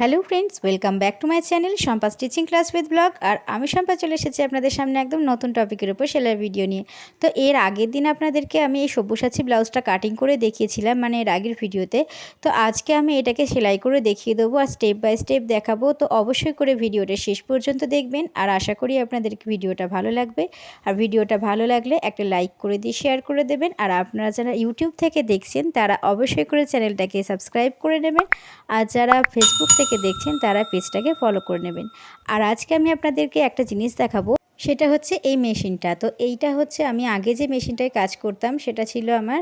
Hello friends, welcome back to my channel Shampa stitching class with blog. আর আমি শম্পা চলে এসেছি আপনাদের সামনে একদম নতুন টপিকের উপর সেলার ভিডিও নিয়ে। তো এর আগের দিন আপনাদেরকে আমি এই সব্যসাচী ব্লাউজটা কাটিং করে দেখিয়েছিলাম মানে এর আগের ভিডিওতে। তো আজকে আমি এটাকে সেলাই করে দেখিয়ে দেবো আর স্টেপ বাই স্টেপ দেখাবো। তো অবশ্যই করে ভিডিওটা শেষ পর্যন্ত দেখবেন। আর আশা করি আপনাদেরকে ভিডিওটা ভালো লাগবে। আর ভিডিওটা ভালো লাগলে একটা লাইক করে দিয়ে শেয়ার করে দেবেন। আর আপনারা যারা ইউটিউব থেকে দেখছেন, তারা অবশ্যই করে চ্যানেলটাকে সাবস্ক্রাইব করে নেবেন। আর যারা ফেসবুক থেকে দেখছেন তারা পেজটাকে ফলো করে নেবেন। আর আজকে আমি আপনাদেরকে একটা জিনিস দেখাবো সেটা হচ্ছে এই মেশিনটা। তো এইটা হচ্ছে আমি আগে যে মেশিনটায় কাজ করতাম, সেটা ছিল আমার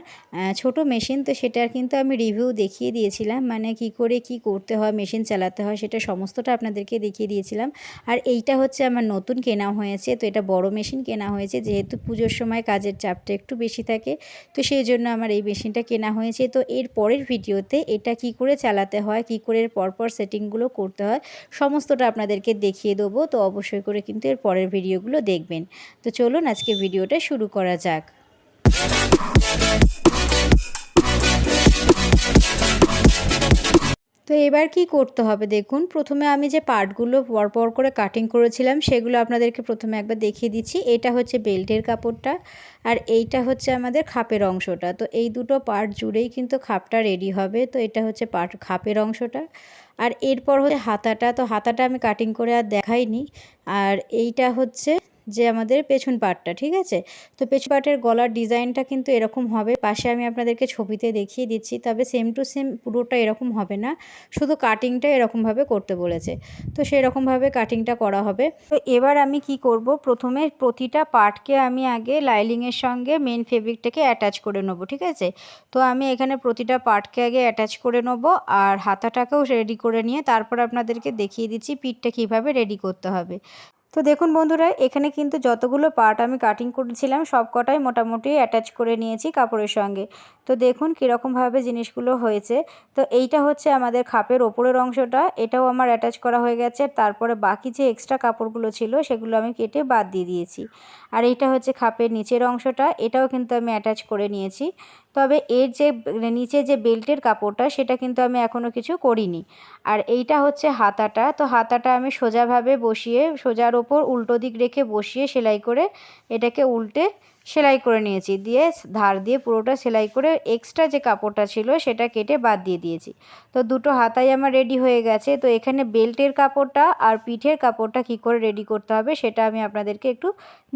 ছোট মেশিন। তো সেটার কিন্তু আমি রিভিউ দেখিয়ে দিয়েছিলাম মানে কি করে কি করতে হয়, মেশিন চালাতে হয়, সেটা সমস্তটা আপনাদেরকে দেখিয়ে দিয়েছিলাম। আর এইটা হচ্ছে আমার নতুন কেনা হয়েছে, তো এটা বড় মেশিন কেনা হয়েছে, যেহেতু পুজোর সময় কাজের চাপটা একটু বেশি থাকে। তো সেই জন্য আমার এই মেশিনটা কেনা হয়েছে। তো এর পরের ভিডিওতে এটা কি করে চালাতে হয়, কি করে এর পরপর সেটিংগুলো করতে হয়, সমস্তটা আপনাদেরকে দেখিয়ে দেবো। তো অবশ্যই করে কিন্তু এর পরের ভিডিওগুলো দেখবেন। তো চলুন আজকে ভিডিওটা শুরু করা যাক। তো এবার কি করতে হবে দেখুন। প্রথমে আমি যে পার্টগুলো পরপর করে কাটিং করেছিলাম, সেগুলো আপনাদেরকে প্রথমে একবার দেখিয়ে দিচ্ছি। এটা হচ্ছে বেল্টের কাপড়টা আর এইটা হচ্ছে আমাদের খাপের অংশটা। তো এই দুটো পার্ট জুড়েই কিন্তু খাপটা রেডি হবে। তো এটা হচ্ছে পার্ট খাপের অংশটা। আর এরপর হচ্ছে হাতাটা। তো হাতাটা আমি কাটিং করে আর দেখাইনি। আর এইটা হচ্ছে যে আমাদের পেছন পার্টটা ঠিক আছে? তো পেছন পার্টের গলার ডিজাইনটা কিন্তু এরকম হবে। পাশে আমি আপনাদেরকে ছবিতে দেখিয়ে দিচ্ছি, তবে সেম টু সেম পুরোটা এরকম হবে না। শুধু কাটিংটা এরকমভাবে করতে বলেছে। তো সেই রকমভাবে কাটিংটা করা হবে। তো এবার আমি কি করব? প্রথমে প্রতিটা পার্টকে আমি আগে লাইলিংয়ের সঙ্গে মেন ফেব্রিকটাকে অ্যাটাচ করে নেব, ঠিক আছে? তো আমি এখানে প্রতিটা পার্টকে আগে অ্যাটাচ করে নেব আর হাতাটাকেও রেডি করে নিয়ে তারপর আপনাদেরকে দেখিয়ে দিচ্ছি পিঠটা কীভাবে রেডি করতে হবে। তো দেখুন বন্ধুরা, এখানে কিন্তু যতগুলো পার্ট আমি কাটিং করেছিলাম সব কটাই মোটামুটি অ্যাটাচ করে নিয়েছি কাপড়ের সঙ্গে। তো দেখুন কীরকমভাবে জিনিসগুলো হয়েছে। তো এইটা হচ্ছে আমাদের খাপের ওপরের অংশটা, এটাও আমার অ্যাটাচ করা হয়ে গেছে। তারপরে বাকি যে এক্সট্রা কাপড়গুলো ছিল, সেগুলো আমি কেটে বাদ দিয়ে দিয়েছি। আর এইটা হচ্ছে খাপের নিচের অংশটা, এটাও কিন্তু আমি অ্যাটাচ করে নিয়েছি। তবে এর যে নিচে যে বেল্টের কাপড়টা সেটা কিন্তু আমি এখনও কিছু করিনি। আর এইটা হচ্ছে হাতাটা। তো হাতাটা আমি সোজাভাবে বসিয়ে, সোজার ওপর উল্টো দিক রেখে বসিয়ে সেলাই করে এটাকে উল্টে সেলাই করে নিয়েছি। দিয়ে ধার দিয়ে পুরোটা সেলাই করে এক্সট্রা যে কাপড়টা ছিল সেটা কেটে বাদ দিয়ে দিয়েছি। তো দুটো হাতাই আমার রেডি হয়ে গেছে। তো এখানে বেল্টের কাপড়টা আর পিঠের কাপড়টা কি করে রেডি করতে হবে সেটা আমি আপনাদেরকে একটু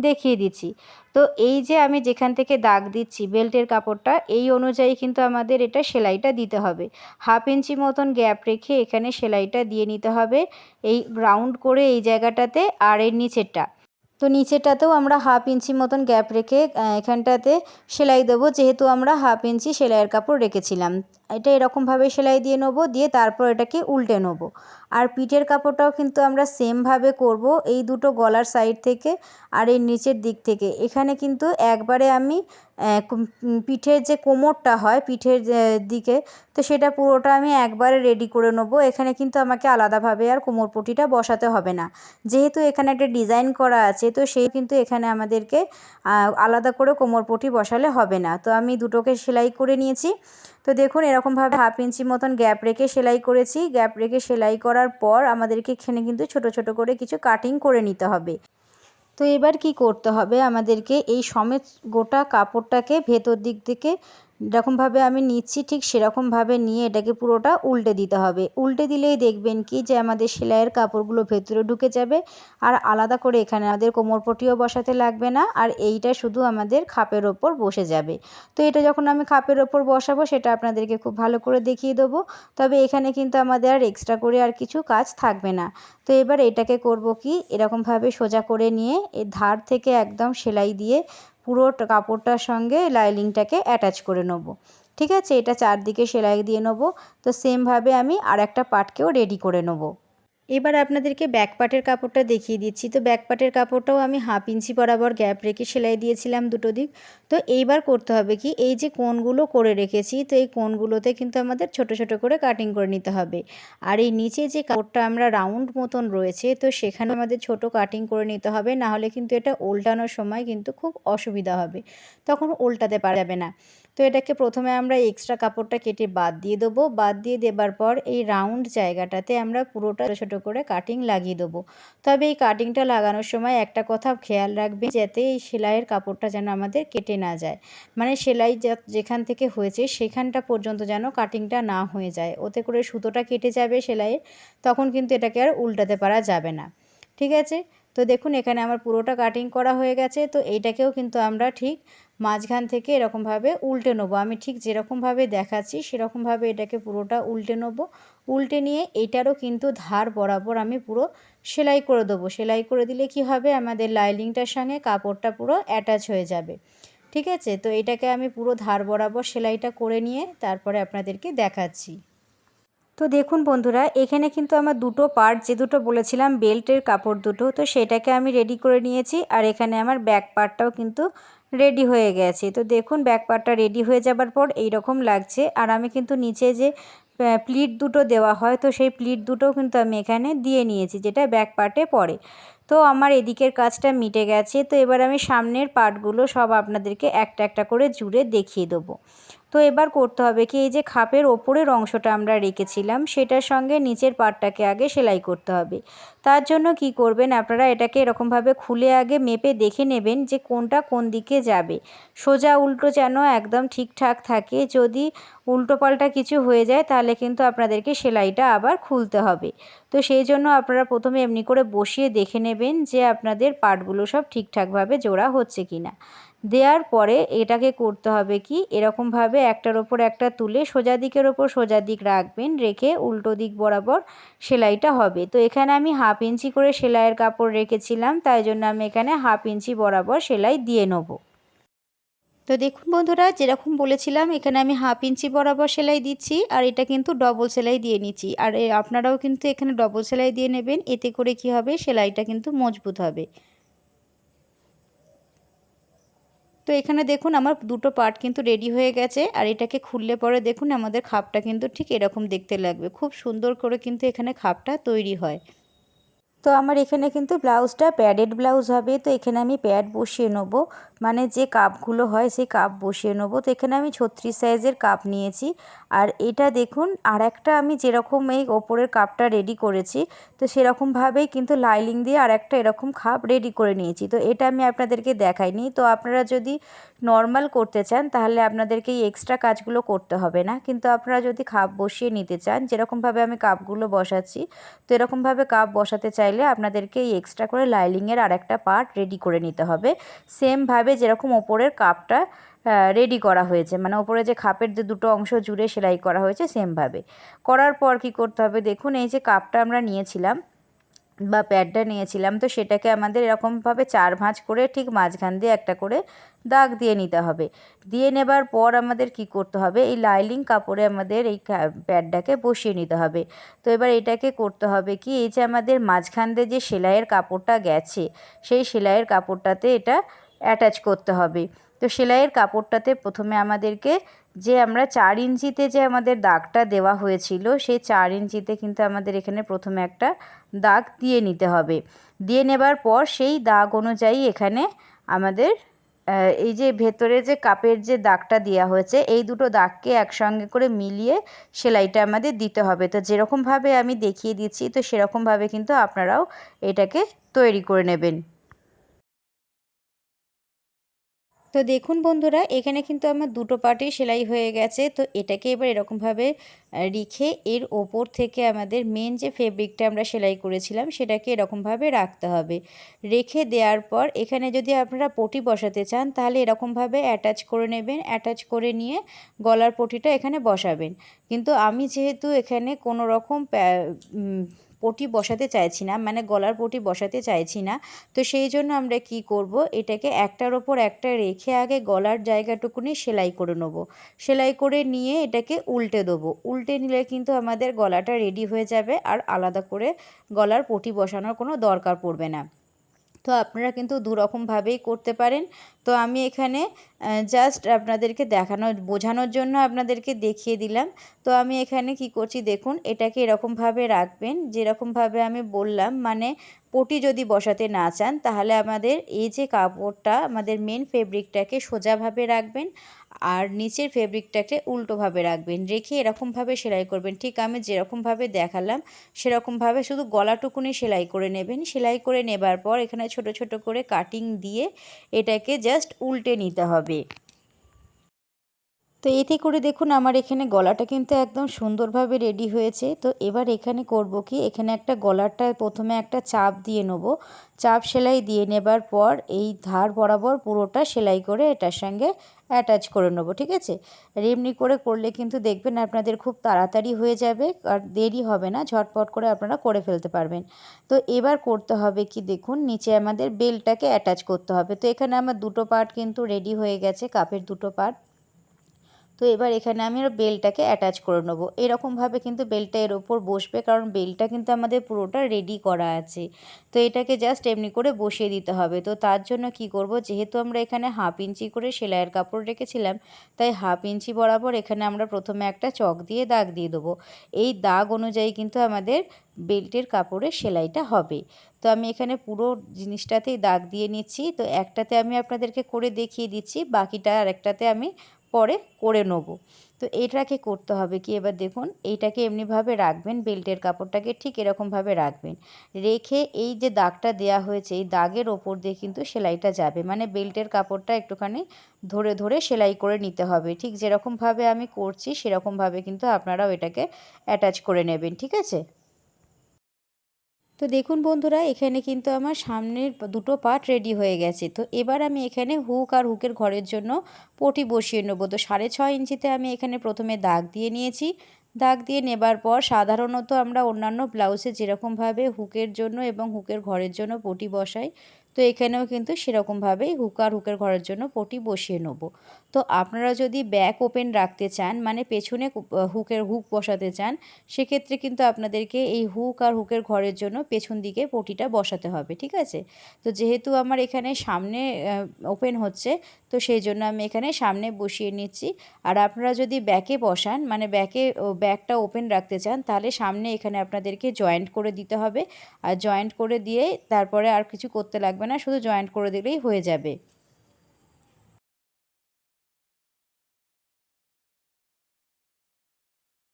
দেখিয়ে দিচ্ছি। তো এই যে আমি যেখান থেকে দাগ দিচ্ছি বেল্টের কাপড়টা, এই অনুযায়ী কিন্তু আমাদের এটা সেলাইটা দিতে হবে। হাফ ইঞ্চি মতন গ্যাপ রেখে এখানে সেলাইটা দিয়ে নিতে হবে। এই রাউন্ড করে এই জায়গাটাতে আর এর নিচেরটা। তো নিচেটাতেও আমরা হাফ ইঞ্চি মতন গ্যাপ রেখে এখানটাতে সেলাই দেবো। যেহেতু আমরা হাফ ইঞ্চি সেলাইয়ের কাপড় রেখেছিলাম, এটা এরকমভাবে সেলাই দিয়ে নেব, দিয়ে তারপর এটাকে উল্টে নেব। আর পিঠের কাপড়টাও কিন্তু আমরা সেমভাবে করব এই দুটো গলার সাইড থেকে আর এই নিচের দিক থেকে। এখানে কিন্তু একবারে আমি পিঠের যে কোমরটা হয় পিঠের দিকে, তো সেটা পুরোটা আমি একবারে রেডি করে নেব। এখানে কিন্তু আমাকে আলাদাভাবে আর কোমর পটিটা বসাতে হবে না। যেহেতু এখানে একটা ডিজাইন করা আছে, তো সেই কিন্তু এখানে আমাদেরকে আলাদা করে কোমর পটি বসালে হবে না। তো আমি দুটোকে সেলাই করে নিয়েছি। তো দেখুন, এরকমভাবে হাফ ইঞ্চি মতন গ্যাপ রেখে সেলাই করেছি। গ্যাপ রেখে সেলাই করার পর আমাদেরকে এখানে কিন্তু ছোট ছোট করে কিছু কাটিং করে নিতে হবে। তো এবার কি করতে হবে? আমাদেরকে এই সমেত গোটা কাপড়টাকে ভেতর দিক থেকে যেরকমভাবে আমি নিচ্ছি, ঠিক সেরকমভাবে নিয়ে এটাকে পুরোটা উল্টে দিতে হবে। উল্টে দিলেই দেখবেন কি যে আমাদের সেলাইয়ের কাপড়গুলো ভেতরে ঢুকে যাবে আর আলাদা করে এখানে আমাদের কোমরপটিও বসাতে লাগবে না আর এইটা শুধু আমাদের খাপের ওপর বসে যাবে। তো এটা যখন আমি খাপের ওপর বসাবো সেটা আপনাদেরকে খুব ভালো করে দেখিয়ে দেবো। তবে এখানে কিন্তু আমাদের আর এক্সট্রা করে আর কিছু কাজ থাকবে না। তো এবার এটাকে করব কি এরকমভাবে সোজা করে নিয়ে এর ধার থেকে একদম সেলাই দিয়ে পুরো কাপড়টার সঙ্গে লাইলিংটাকে অ্যাটাচ করে নেব। ঠিক আছে? এটা চারদিকে সেলাই দিয়ে নেব। তো সেমভাবে আমি আর একটা পাটকেও রেডি করে নেব। এবার আপনাদেরকে ব্যাক পার্টের কাপড়টা দেখিয়ে দিচ্ছি। তো ব্যাক পার্টের কাপড়টাও আমি হাফ ইঞ্চি বরাবর গ্যাপ রেখে সেলাই দিয়েছিলাম দুটো দিক। তো এইবার করতে হবে কি, এই যে কোনগুলো করে রেখেছি, তো এই কোনগুলোতে কিন্তু আমাদের ছোট ছোট করে কাটিং করে নিতে হবে। আর এই নিচে যে কাপড়টা আমরা রাউন্ড মতন রয়েছে, তো সেখানে আমাদের ছোট কাটিং করে নিতে হবে, না হলে কিন্তু এটা উল্টানোর সময় কিন্তু খুব অসুবিধা হবে। তখন উল্টাতে পারা যাবে না। তো এটাকে প্রথমে আমরা এক্সট্রা কাপড়টা কেটে বাদ দিয়ে দেবো। বাদ দিয়ে দেবার পর এই রাউন্ড জায়গাটাতে আমরা পুরোটা ছোটো করে কাটিং লাগিয়ে দেবো। তবে এই কাটিংটা লাগানোর সময় একটা কথা খেয়াল রাখবে যাতে এই সেলাইয়ের কাপড়টা যেন আমাদের কেটে না যায়। মানে সেলাই যেখান থেকে হয়েছে সেখানটা পর্যন্ত যেন কাটিংটা না হয়ে যায়। ওতে করে সুতোটা কেটে যাবে সেলাইয়ের, তখন কিন্তু এটাকে আর উল্টাতে পারা যাবে না। ঠিক আছে? তো দেখুন, এখানে আমার পুরোটা কাটিং করা হয়ে গেছে। তো এইটাকেও কিন্তু আমরা ঠিক মাঝখান থেকে এরকমভাবে উল্টে নেব। আমি ঠিক যেরকমভাবে দেখাচ্ছি, সেরকমভাবে এটাকে পুরোটা উল্টে নেব। উল্টে নিয়ে এইটারও কিন্তু ধার বরাবর আমি পুরো সেলাই করে দেবো। সেলাই করে দিলে কি হবে? আমাদের লাইলিংটার সঙ্গে কাপড়টা পুরো অ্যাটাচ হয়ে যাবে। ঠিক আছে? তো এটাকে আমি পুরো ধার বরাবর সেলাইটা করে নিয়ে তারপরে আপনাদেরকে দেখাচ্ছি। তো দেখুন বন্ধুরা, এখানে কিন্তু আমার দুটো পার্ট যে দুটো বলেছিলাম বেল্টের কাপড় দুটো, তো সেটাকে আমি রেডি করে নিয়েছি, আর এখানে আমার ব্যাক পার্টটাও কিন্তু রেডি হয়ে গেছে। তো দেখুন ব্যাক পার্টটা রেডি হয়ে যাবার পর এই রকম লাগছে, আর আমি কিন্তু নিচে যে প্লিট দুটো দেওয়া হয়, তো সেই প্লিট দুটোও কিন্তু আমি এখানে দিয়ে নিয়েছি, যেটা ব্যাক পার্টে পড়ে। তো আমার এদিকের কাজটা মিটে গেছে, তো এবার আমি সামনের পার্টগুলো সব আপনাদেরকে একটা একটা করে জুড়ে দেখিয়ে দেবো। তো এবার করতে হবে কি, এই যে খাপের ওপরের অংশটা আমরা রেখেছিলাম, সেটার সঙ্গে নিচের পাটটাকে আগে সেলাই করতে হবে। তার জন্য কি করবেন, আপনারা এটাকে এরকমভাবে খুলে আগে মেপে দেখে নেবেন যে কোনটা কোন দিকে যাবে। সোজা উল্টো যেন একদম ঠিকঠাক থাকে, যদি উল্টো পাল্টা কিছু হয়ে যায় তাহলে কিন্তু আপনাদেরকে সেলাইটা আবার খুলতে হবে। তো সেই জন্য আপনারা প্রথমে এমনি করে বসিয়ে দেখে নেবেন যে আপনাদের পাটগুলো সব ঠিকঠাকভাবে জোড়া হচ্ছে কি না দেওয়ার পরে এটাকে করতে হবে কি? এরকমভাবে একটার ওপর একটা তুলে সোজা দিকের ওপর সোজা দিক রাখবেন, রেখে উল্টো দিক বরাবর সেলাইটা হবে। তো এখানে আমি হাফ ইঞ্চি করে সেলাইয়ের কাপড় রেখেছিলাম, তাই জন্য আমি এখানে হাফ ইঞ্চি বরাবর সেলাই দিয়ে নেব। তো দেখুন বন্ধুরা, যেরকম বলেছিলাম, এখানে আমি হাফ ইঞ্চি বরাবর সেলাই দিচ্ছি, আর এটা কিন্তু ডবল সেলাই দিয়ে নিচ্ছি। আর আপনারাও কিন্তু এখানে ডবল সেলাই দিয়ে নেবেন, এতে করে কি হবে? সেলাইটা কিন্তু মজবুত হবে। তো এখানে দেখুন আমার দুটো পার্ট কিন্তু রেডি হয়ে গেছে, আর এটাকে খুললে পরে দেখুন আমাদের খাপটা কিন্তু ঠিক এরকম দেখতে লাগবে। খুব সুন্দর করে কিন্তু এখানে খাপটা তৈরি হয়। তো আমার এখানে কিন্তু ব্লাউজটা প্যাডেড ব্লাউজ হবে, তো এখানে আমি প্যাড বসিয়ে নেব। মানে যে কাপগুলো হয় সেই কাপ বসিয়ে নেব। তো এখানে আমি ছত্রিশ সাইজের কাপ নিয়েছি। আর এটা দেখুন আর একটা আমি যেরকম এই ওপরের কাপটা রেডি করেছি, তো সেরকমভাবেই কিন্তু লাইলিং দিয়ে আর একটা এরকম খাপ রেডি করে নিয়েছি। তো এটা আমি আপনাদেরকে দেখাইনি, তো আপনারা যদি নর্মাল করতে চান, তাহলে আপনাদেরকে এই এক্সট্রা কাজগুলো করতে হবে না। কিন্তু আপনারা যদি খাপ বসিয়ে নিতে চান, যেরকমভাবে আমি কাপগুলো বসাচ্ছি, তো এরকমভাবে কাপ বসাতে চাইলে আপনাদেরকে এই এক্সট্রা করে লাইলিংয়ের আর একটা পার্ট রেডি করে নিতে হবে। সেমভাবে যেরকম ওপরের কাপটা রেডি করা হয়েছে। মানে ওপরে যে খাপের যে দুটো অংশ জুড়ে সেলাই করা হয়েছে সেমভাবে করার পর কি করতে হবে? দেখুন, এই যে কাপটা আমরা নিয়েছিলাম বা প্যাডটা নিয়েছিলাম, তো সেটাকে আমাদের এরকমভাবে চার ভাঁজ করে ঠিক মাঝখান দিয়ে একটা করে দাগ দিয়ে নিতে হবে। দিয়ে নেবার পর আমাদের কি করতে হবে? এই লাইলিং কাপড়ে আমাদের এই প্যাডটাকে বসিয়ে নিতে হবে। তো এবার এটাকে করতে হবে কি? এই যে আমাদের মাঝখান দিয়ে যে সেলাইয়ের কাপড়টা গেছে, সেই সেলাইয়ের কাপড়টাতে এটা অ্যাটাচ করতে হবে। তো সেলাইয়ের কাপড়টাতে প্রথমে আমাদেরকে যে আমরা চার ইঞ্চিতে যে আমাদের দাগটা দেওয়া হয়েছিল, সেই চার ইঞ্চিতে কিন্তু আমাদের এখানে প্রথমে একটা দাগ দিয়ে নিতে হবে। দিয়ে নেবার পর সেই দাগ অনুযায়ী এখানে আমাদের এই যে ভেতরে যে কাপের যে দাগটা দেওয়া হয়েছে, এই দুটো দাগকে একসঙ্গে করে মিলিয়ে সেলাইটা আমাদের দিতে হবে। তো যেরকমভাবে আমি দেখিয়ে দিচ্ছি, তো সেরকমভাবে কিন্তু আপনারাও এটাকে তৈরি করে নেবেন। তো দেখুন বন্ধুরা, এখানে কিন্তু আমার দুটো পার্টই সেলাই হয়ে গেছে। তো এটাকে এবার এরকমভাবে রেখে এর ওপর থেকে আমাদের মেন যে ফেব্রিকটা আমরা সেলাই করেছিলাম, সেটাকে এরকমভাবে রাখতে হবে। রেখে দেওয়ার পর এখানে যদি আপনারা পটি বসাতে চান, তাহলে এরকমভাবে অ্যাটাচ করে নেবেন অ্যাটাচ করে নিয়ে গলার পটিটা এখানে বসাবেন। কিন্তু আমি যেহেতু এখানে কোনো রকম পটি বসাতে চাইছি না মানে গলার পটি বসাতে চাইছি না। তো সেই জন্য আমরা কি করব, এটাকে একটার ওপর একটা রেখে আগে গলার জায়গাটুকুনি সেলাই করে নেব। সেলাই করে নিয়ে এটাকে উল্টে দেবো। উল্টে নিলে কিন্তু আমাদের গলাটা রেডি হয়ে যাবে, আর আলাদা করে গলার পটি বসানোর কোনো দরকার পড়বে না। তো আপনারা কিন্তু দুরকমভাবেই করতে পারেন। তো আমি এখানে জাস্ট আপনাদেরকে দেখানো, বোঝানোর জন্য আপনাদেরকে দেখিয়ে দিলাম। তো আমি এখানে কি করছি দেখুন, এটাকে এরকমভাবে রাখবেন, যেরকমভাবে আমি বললাম মানে পটি যদি বসাতে না চান, তাহলে আমাদের এই যে কাপড়টা, আমাদের মেন ফেব্রিকটাকে সোজাভাবে রাখবেন। আর নিচের ফেব্রিকটাকে উল্টোভাবে রাখবেন, রেখে এরকমভাবে সেলাই করবেন। ঠিক আমি যেরকমভাবে দেখালাম, সেরকমভাবে শুধু গলাটুকুনি সেলাই করে নেবেন। সেলাই করে নেবার পর এখানে ছোট ছোট করে কাটিং দিয়ে এটাকে জাস্ট উল্টে নিতে হবে। তো এতে করে দেখুন আমার এখানে গলাটা কিন্তু একদম সুন্দরভাবে রেডি হয়েছে। তো এবার এখানে করব কি? এখানে একটা গলাটা প্রথমে একটা চাপ দিয়ে নেব। চাপ সেলাই দিয়ে নেবার পর এই ধার বরাবর পুরোটা সেলাই করে এটার সঙ্গে অ্যাটাচ করে নেব, ঠিক আছে? আর এমনি করে করলে কিন্তু দেখবেন আপনাদের খুব তাড়াতাড়ি হয়ে যাবে, আর দেরি হবে না, ঝটপট করে আপনারা করে ফেলতে পারবেন। তো এবার করতে হবে কি? দেখুন নিচে আমাদের বেলটাকে অ্যাটাচ করতে হবে। তো এখানে আমার দুটো পার্ট কিন্তু রেডি হয়ে গেছে, কাপের দুটো পার্ট তো এবার এখানে আমি বেলটাকে অ্যাটাচ করে নেব। এরকমভাবে কিন্তু বেলটা এর ওপর বসবে, কারণ বেলটা কিন্তু আমাদের পুরোটা রেডি করা আছে। তো এটাকে জাস্ট এমনি করে বসিয়ে দিতে হবে। তো তার জন্য কি করব, যেহেতু আমরা এখানে হাফ ইঞ্চি করে সেলাইয়ের কাপড় রেখেছিলাম, তাই হাফ ইঞ্চি বরাবর এখানে আমরা প্রথমে একটা চক দিয়ে দাগ দিয়ে দেবো। এই দাগ অনুযায়ী কিন্তু আমাদের বেল্টের কাপড়ের সেলাইটা হবে। তো আমি এখানে পুরো জিনিসটাতেই দাগ দিয়ে নিচ্ছি। তো একটাতে আমি আপনাদেরকে করে দেখিয়ে দিচ্ছি, বাকিটা আরেকটাতে আমি পরে করে নেব। তো এটাকে করতে হবে কি? এবার দেখুন, এইটাকে এমনিভাবে রাখবেন, বেল্টের কাপড়টাকে ঠিক এরকমভাবে রাখবেন। রেখে এই যে দাগটা দেয়া হয়েছে, এই দাগের ওপর দিয়ে কিন্তু সেলাইটা যাবে। মানে বেল্টের কাপড়টা একটুখানি ধরে ধরে সেলাই করে নিতে হবে। ঠিক যেরকমভাবে আমি করছি, সেরকমভাবে কিন্তু আপনারাও এটাকে অ্যাটাচ করে নেবেন। ঠিক আছে? তো দেখুন বন্ধুরা, এখানে কিন্তু আমার সামনের দুটো পার্ট রেডি হয়ে গেছে। তো এবার আমি এখানে হুক আর হুকের ঘরের জন্য পটি বসিয়ে নেব। তো সাড়ে ছয় ইঞ্চিতে আমি এখানে প্রথমে দাগ দিয়ে নিয়েছি। দাগ দিয়ে নেবার পর সাধারণত আমরা অন্যান্য ব্লাউজে যেরকমভাবে হুকের জন্য এবং হুকের ঘরের জন্য পটি বসাই তো এখানেও কিন্তু সেরকমভাবেই হুক আর হুকের ঘরের জন্য পটি বসিয়ে নেব। তো আপনারা যদি ব্যাক ওপেন রাখতে চান মানে পেছনে হুকের হুক বসাতে চান, সেক্ষেত্রে কিন্তু আপনাদেরকে এই হুক আর হুকের ঘরের জন্য পেছন দিকে পটিটা বসাতে হবে, ঠিক আছে? তো যেহেতু আমার এখানে সামনে ওপেন হচ্ছে, তো সেই জন্য আমি এখানে সামনে বসিয়ে নিচ্ছি। আর আপনারা যদি ব্যাকে বসান মানে ব্যাকে ব্যাকটা ওপেন রাখতে চান, তাহলে সামনে এখানে আপনাদেরকে জয়েন্ট করে দিতে হবে। আর জয়েন্ট করে দিয়ে তারপরে আর কিছু করতে লাগবে না, শুধু জয়েন্ট করে দিলেই হয়ে যাবে।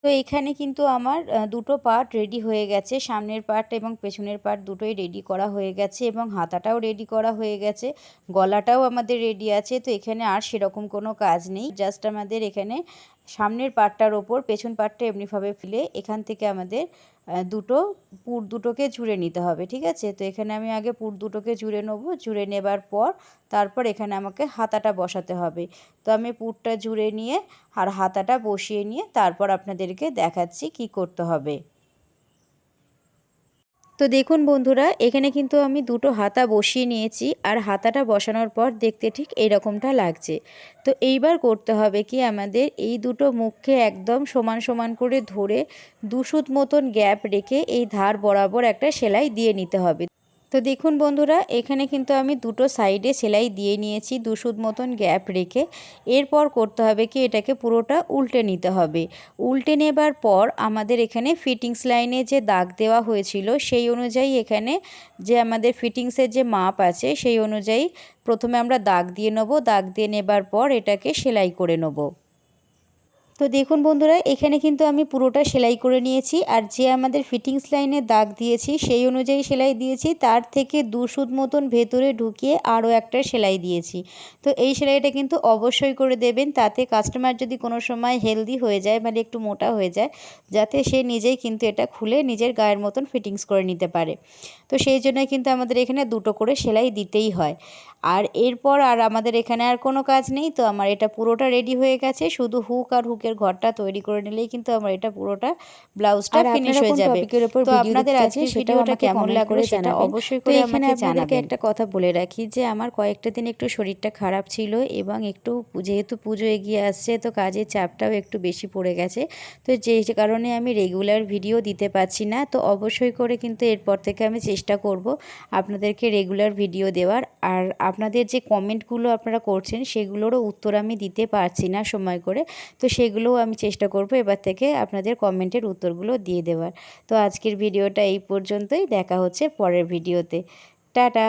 তো এখানে কিন্তু আমার দুটো পার্ট রেডি হয়ে গেছে। সামনের পার্ট এবং পেছনের পার্ট দুটোই রেডি করা হয়ে গেছে এবং হাতাটাও রেডি করা হয়ে গেছে। গলাটাও আমাদের রেডি আছে, তো এখানে আর সেরকম কোনো কাজ নেই। জাস্ট আমাদের এখানে সামনের পার্টটার ওপর, পেছন পার্টটা এমনিভাবে ফেলে এখান থেকে আমাদের দুটো পুর দুটোকে জুড়ে নিতে হবে, ঠিক আছে? তো এখানে আমি আগে পুর দুটোকে জুড়ে নেব জুড়ে নেবার পর তারপর এখানে আমাকে হাতাটা বসাতে হবে। তো আমি পুরটা জুড়ে নিয়ে আর হাতাটা বসিয়ে নিয়ে তারপর আপনাদেরকে দেখাচ্ছি কি করতে হবে। তো দেখুন বন্ধুরা, এখানে কিন্তু আমি দুটো হাতা বসিয়ে নিয়েছি আর হাতাটা বসানোর পর দেখতে ঠিক এরকমটা লাগছে। তো এইবার করতে হবে কি আমাদের এই দুটো মুখকে একদম সমান সমান করে ধরে দুশুত মতন গ্যাপ রেখে এই ধার বরাবর একটা সেলাই দিয়ে নিতে হবে। তো দেখুন বন্ধুরা, এখানে কিন্তু আমি দুটো সাইডে সেলাই দিয়ে নিয়েছি দুশুদ মতন গ্যাপ রেখে। এরপর করতে হবে কি, এটাকে পুরোটা উল্টে নিতে হবে। উল্টে নেবার পর আমাদের এখানে ফিটিংস লাইনে যে দাগ দেওয়া হয়েছিল, সেই অনুযায়ী এখানে যে আমাদের ফিটিংসের যে মাপ আছে, সেই অনুযায়ী প্রথমে আমরা দাগ দিয়ে নেব। দাগ দিয়ে নেবার পর এটাকে সেলাই করে নেব। তো দেখুন বন্ধুরা, এখানে কিন্তু আমি পুরোটা সেলাই করে নিয়েছি আর যে আমাদের ফিটিংস লাইনে দাগ দিয়েছি সেই অনুযায়ী সেলাই দিয়েছি। তার থেকে দু সুদ মতন ভেতরে ঢুকিয়ে আরও একটা সেলাই দিয়েছি। তো এই সেলাইটা কিন্তু অবশ্যই করে দেবেন, তাতে কাস্টমার যদি কোনো সময় হেলদি হয়ে যায় মানে একটু মোটা হয়ে যায়, যাতে সে নিজেই কিন্তু এটা খুলে নিজের গায়ের মতন ফিটিংস করে নিতে পারে। তো সেই জন্য কিন্তু আমাদের এখানে দুটো করে সেলাই দিতেই হয়। আর এরপর আর আমাদের এখানে আর কোনো কাজ নেই, তো আমার এটা পুরোটা রেডি হয়ে গেছে। শুধু হুক আর হুকের ঘরটা তৈরি করে নিলেই কিন্তু আমার এটা পুরোটা ব্লাউজটা ফিনিশ হয়ে যাবে। তো আপনাদের আজকে ভিডিওটা কেমন লাগল সেটা অবশ্যই করে আমাকে জানাবেন। একটা কথা বলে রাখি যে আমার কয়েকটা দিন একটু শরীরটা খারাপ ছিল এবং একটু যেহেতু পুজো এগিয়ে আসছে তো কাজের চাপটাও একটু বেশি পড়ে গেছে। তো যে কারণে আমি রেগুলার ভিডিও দিতে পারছি না। তো অবশ্যই করে কিন্তু এরপর থেকে আমি চেষ্টা করব আপনাদেরকে রেগুলার ভিডিও দেওয়ার। আর আপনাদের যে কমেন্টগুলো আপনারা করছেন সেগুলোরও উত্তর আমি দিতে পারছি না সময় করে। তো সেগুলোও আমি চেষ্টা করব এবার থেকে আপনাদের কমেন্টের উত্তরগুলো দিয়ে দেওয়ার। তো আজকের ভিডিওটা এই পর্যন্তই। দেখা হচ্ছে পরের ভিডিওতে। টাটা!